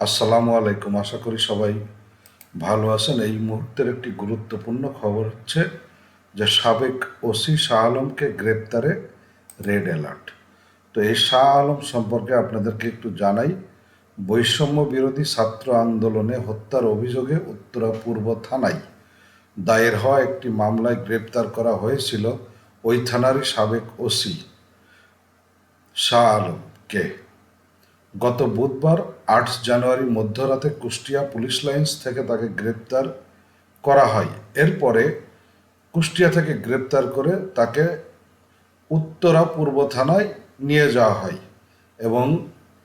আসসালামু আলাইকুম। আশা করি সবাই ভালো আছেন। এই মুহূর্তের একটি গুরুত্বপূর্ণ খবর হচ্ছে যে সাবেক ওসি শাহ আলমকে গ্রেপ্তারে রেড অ্যালার্ট। তো এই শাহ আলম সম্পর্কে আপনাদেরকে একটু জানাই। বৈষম্য বিরোধী ছাত্র আন্দোলনে হত্যার অভিযোগে উত্তরা পূর্ব থানায় দায়ের হওয়া একটি মামলায় গ্রেপ্তার করা হয়েছিল ওই থানারই সাবেক ওসি শাহ আলমকে। গত বুধবার আট জানুয়ারি মধ্যরাতে কুষ্টিয়া পুলিশ লাইন্স থেকে তাকে গ্রেপ্তার করা হয়। এরপরে কুষ্টিয়া থেকে গ্রেপ্তার করে তাকে উত্তরা পূর্ব থানায় নিয়ে যাওয়া হয় এবং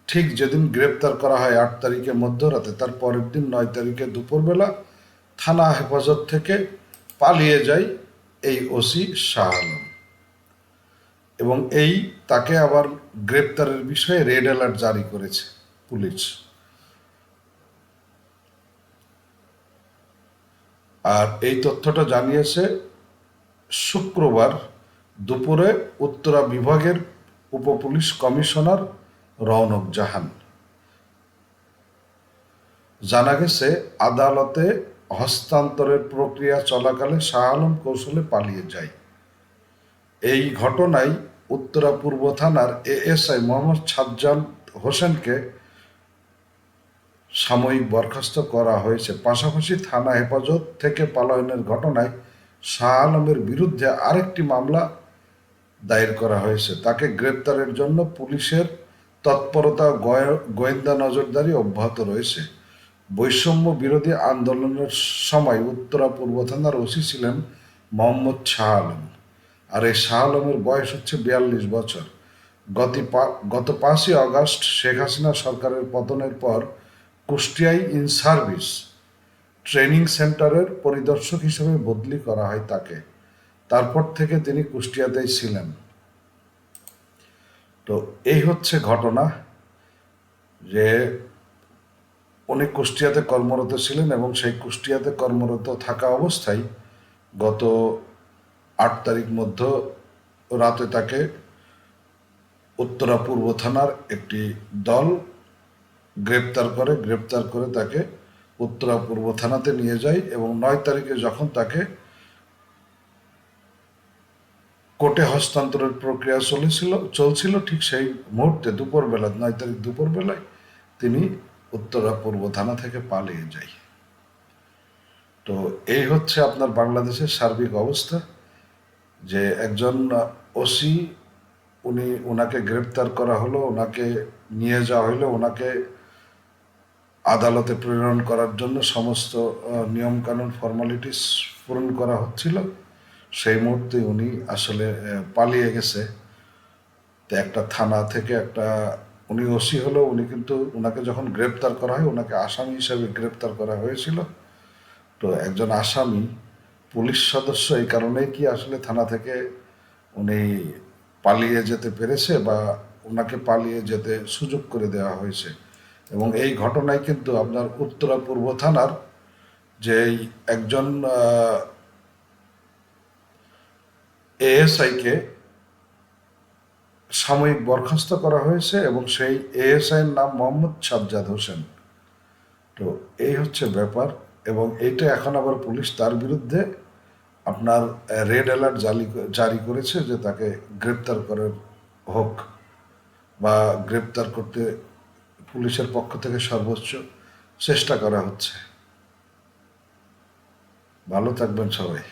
ঠিক যেদিন গ্রেপ্তার করা হয় আট তারিখে মধ্যরাতে, তার পরের দিন নয় তারিখে দুপুরবেলা থানা হেফাজত থেকে পালিয়ে যায় এই ওসি শাহ আলম। এবং এই তাকে আবার গ্রেপ্তারের বিষয়ে রেড অ্যালার্ট জারি করেছে পুলিশ। আর এই তথ্যটা জানিয়েছে শুক্রবার দুপুরে উত্তরা বিভাগের উপপুলিশ কমিশনার রৌনক জাহান। জানা গেছে, আদালতে হস্তান্তরের প্রক্রিয়া চলাকালে শাহ আলম কৌশলে পালিয়ে যায়। এই ঘটনায় উত্তরা পূর্ব থানার এএসআই মোহাম্মদ সাজ্জাদ হোসেনকে সাময়িক বরখাস্ত করা হয়েছে। পাশাপাশি থানা হেফাজত থেকে পালায়নের ঘটনায় শাহ আলমের বিরুদ্ধে আরেকটি মামলা দায়ের করা হয়েছে। তাকে গ্রেপ্তারের জন্য পুলিশের তৎপরতা, গয়ে- গোয়েন্দা নজরদারি অব্যাহত রয়েছে। বৈষম্য বিরোধী আন্দোলনের সময় উত্তরা পূর্ব থানার ওসি ছিলেন মোহাম্মদ শাহ আলম। আর এই শাহ আলমের বয়স হচ্ছে বিয়াল্লিশ বছর। গত গত পাঁচই আগস্ট শেখ হাসিনা সরকারের পতনের পর কুষ্টিয়ায় ইন সার্ভিস ট্রেনিং সেন্টারের পরিদর্শক হিসেবে বদলি করা হয় তাকে। তারপর থেকে তিনি কুষ্টিয়াতেই ছিলেন। তো এই হচ্ছে ঘটনা যে উনি কুষ্টিয়াতে কর্মরত ছিলেন এবং সেই কুষ্টিয়াতে কর্মরত থাকা অবস্থায় গত আট তারিখ মধ্য রাতে তাকে উত্তরা পূর্ব থানার একটি দল গ্রেপ্তার করে গ্রেপ্তার করে তাকে উত্তরা পূর্ব থানাতে নিয়ে যায় এবং নয় তারিখে যখন তাকে কোর্টে হস্তান্তরের প্রক্রিয়া চলেছিল, চলছিল, ঠিক সেই মুহূর্তে দুপুরবেলা নয় তারিখ দুপুরবেলায় তিনি উত্তরা পূর্ব থানা থেকে পালিয়ে যায়। তো এই হচ্ছে আপনার বাংলাদেশের সার্বিক অবস্থা। যে একজন ওসি, উনি ওনাকে গ্রেপ্তার করা হলো ওনাকে নিয়ে যাওয়া হলো ওনাকে আদালতে প্রেরণ করার জন্য সমস্ত নিয়মকানুন ফর্মালিটিস পূরণ করা হচ্ছিল। সেই মুহূর্তে উনি আসলে পালিয়ে গেছে। তো একটা থানা থেকে একটা, উনি ওসি হলো, উনি কিন্তু ওনাকে যখন গ্রেপ্তার করা হয় ওনাকে আসামি হিসাবে গ্রেপ্তার করা হয়েছিল। তো একজন আসামি পুলিশ সদস্য এই কারণেই কি আসলে থানা থেকে উনি পালিয়ে যেতে পেরেছে বা ওনাকে পালিয়ে যেতে সুযোগ করে দেওয়া হয়েছে? এবং এই ঘটনায় কিন্তু আপনার উত্তরা পূর্ব থানার যে একজন এএসআইকে সাময়িক বরখাস্ত করা হয়েছে এবং সেই এএসআইয়ের নাম মোহাম্মদ সাজ্জাদ হোসেন। তো এই হচ্ছে ব্যাপার এবং এইটা এখন আবার পুলিশ তার বিরুদ্ধে আপনার রেড অ্যালার্ট জারি জারি করেছে যে তাকে গ্রেপ্তার করার হোক বা গ্রেপ্তার করতে পুলিশের পক্ষ থেকে সর্বোচ্চ চেষ্টা করা হচ্ছে। ভালো থাকবেন সবাই।